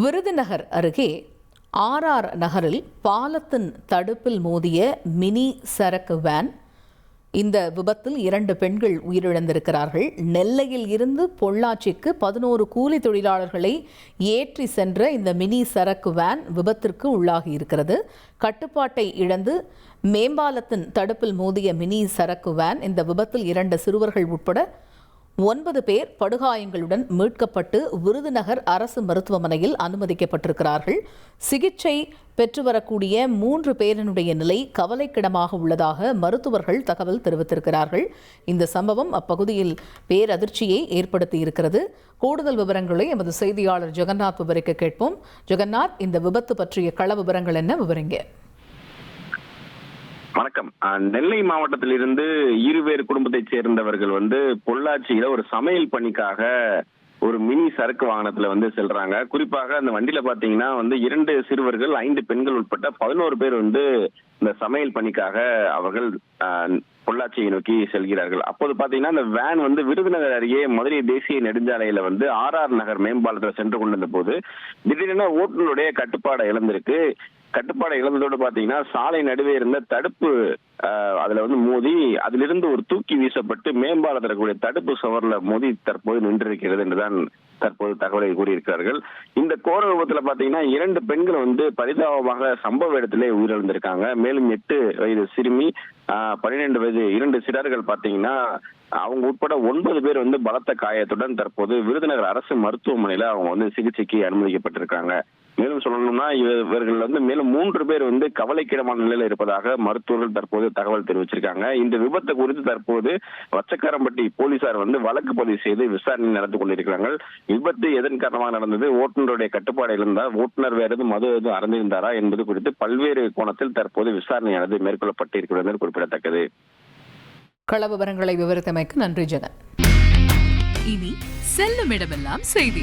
விருதுநகர் அருகே ஆர்ஆர் நகரில் பாலத்தின் தடுப்பில் மோதிய மினி சரக்கு வேன். இந்த விபத்தில் இரண்டு பெண்கள் உயிரிழந்திருக்கிறார்கள். நெல்லையில் இருந்து பொள்ளாச்சிக்கு பதினோரு கூலி தொழிலாளர்களை ஏற்றி சென்ற இந்த மினி சரக்கு வேன் விபத்திற்கு உள்ளாகி இருக்கிறது. கட்டுப்பாட்டை இழந்து மேம்பாலத்தின் தடுப்பில் மோதிய மினி சரக்கு வேன். இந்த விபத்தில் இரண்டு சிறுவர்கள் உட்பட ஒன்பது பேர் படுகாயங்களுடன் மீட்கப்பட்டு விருதுநகர் அரசு மருத்துவமனையில் அனுமதிக்கப்பட்டிருக்கிறார்கள். சிகிச்சை பெற்று வரக்கூடிய மூன்று பேரினுடைய நிலை கவலைக்கிடமாக உள்ளதாக மருத்துவர்கள் தகவல் தெரிவித்திருக்கிறார்கள். இந்த சம்பவம் அப்பகுதியில் பேரதிர்ச்சியை ஏற்படுத்தியிருக்கிறது. கூடுதல் விவரங்களை எமது செய்தியாளர் ஜெகநாத் விவரிக்க கேட்போம். ஜெகநாத் இந்த விபத்து பற்றிய கள விவரங்கள் என்ன? விவரிங்க. வணக்கம். நெல்லை மாவட்டத்திலிருந்து இருவேறு குடும்பத்தைச் சேர்ந்தவர்கள் வந்து பொள்ளாச்சியில ஒரு சமையல் பணிக்காக ஒரு மினி சரக்கு வாகனத்துல வந்து செல்றாங்க. குறிப்பாக அந்த வண்டியில பாத்தீங்கன்னா வந்து இரண்டு சிறுவர்கள் ஐந்து பெண்கள் உட்பட்ட பதினோரு பேர் வந்து இந்த சமையல் பணிக்காக அவர்கள் அஹ், பொள்ளாச்சியை நோக்கி செல்கிறார்கள். அப்போது பாத்தீங்கன்னா அந்த வேன் வந்து விருதுநகர் அருகே மதுரை தேசிய நெடுஞ்சாலையில வந்து ஆர் ஆர் நகர் மேம்பாலத்தில் சென்று கொண்டிருந்த போது திடீரென ஓட்டுநருடைய கட்டுப்பாடை இழந்திருக்கு. கட்டுப்பாடை இழந்ததோடு பாத்தீங்கன்னா சாலை நடுவே இருந்த தடுப்பு அதுல வந்து மோதி அதிலிருந்து ஒரு தூக்கி வீசப்பட்டு மேம்பாலத்தில் இருக்கக்கூடிய தடுப்பு சுவர்ல மோதி தற்போது நின்றிருக்கிறது என்றுதான் தற்போது தகவலை கூறியிருக்கிறார்கள். இந்த கோர விபத்துல பாத்தீங்கன்னா இரண்டு பெண்கள் வந்து பரிதாபமாக சம்பவ இடத்திலே உயிரிழந்திருக்காங்க. மேலும் எட்டு வயது சிறுமி ஆஹ், பன்னிரெண்டு வயது இரண்டு சிறார்கள் பாத்தீங்கன்னா அவங்க உட்பட ஒன்பது பேர் வந்து பலத்த காயத்துடன் தற்போது விருதுநகர் அரசு மருத்துவமனையில அவங்க வந்து சிகிச்சைக்கு அனுமதிக்கப்பட்டிருக்காங்க. மேலும் சொல்லணும்னா இவ- இவர்கள் வந்து மேலும் மூன்று பேர் வந்து கவலைக்கிடமான நிலையில இருப்பதாக மருத்துவர்கள் தற்போது தகவல் தெரிவிச்சிருக்காங்க. இந்த விபத்து குறித்து தற்போது வச்சக்காரம்பட்டி போலீசார் வந்து வழக்கு பதிவு செய்து விசாரணை நடந்து கொண்டிருக்கிறார்கள் விபத்து எதன் காரணமாக நடந்தது? ஓட்டுநருடைய கட்டுப்பாடு இருந்தால் ஓட்டுநர் வேற எதுவும் மது எதுவும் அறந்திருந்தாரா என்பது குறித்து பல்வேறு கோணத்தில் தற்போது விசாரணையானது மேற்கொள்ளப்பட்டு இருக்கிறது என்பது குறிப்பிடத்தக்கது. கள விவரங்களை விவரித்தமைக்கு நன்றி ஜெகன். இனி செல்லும் இடமெல்லாம் செய்தி.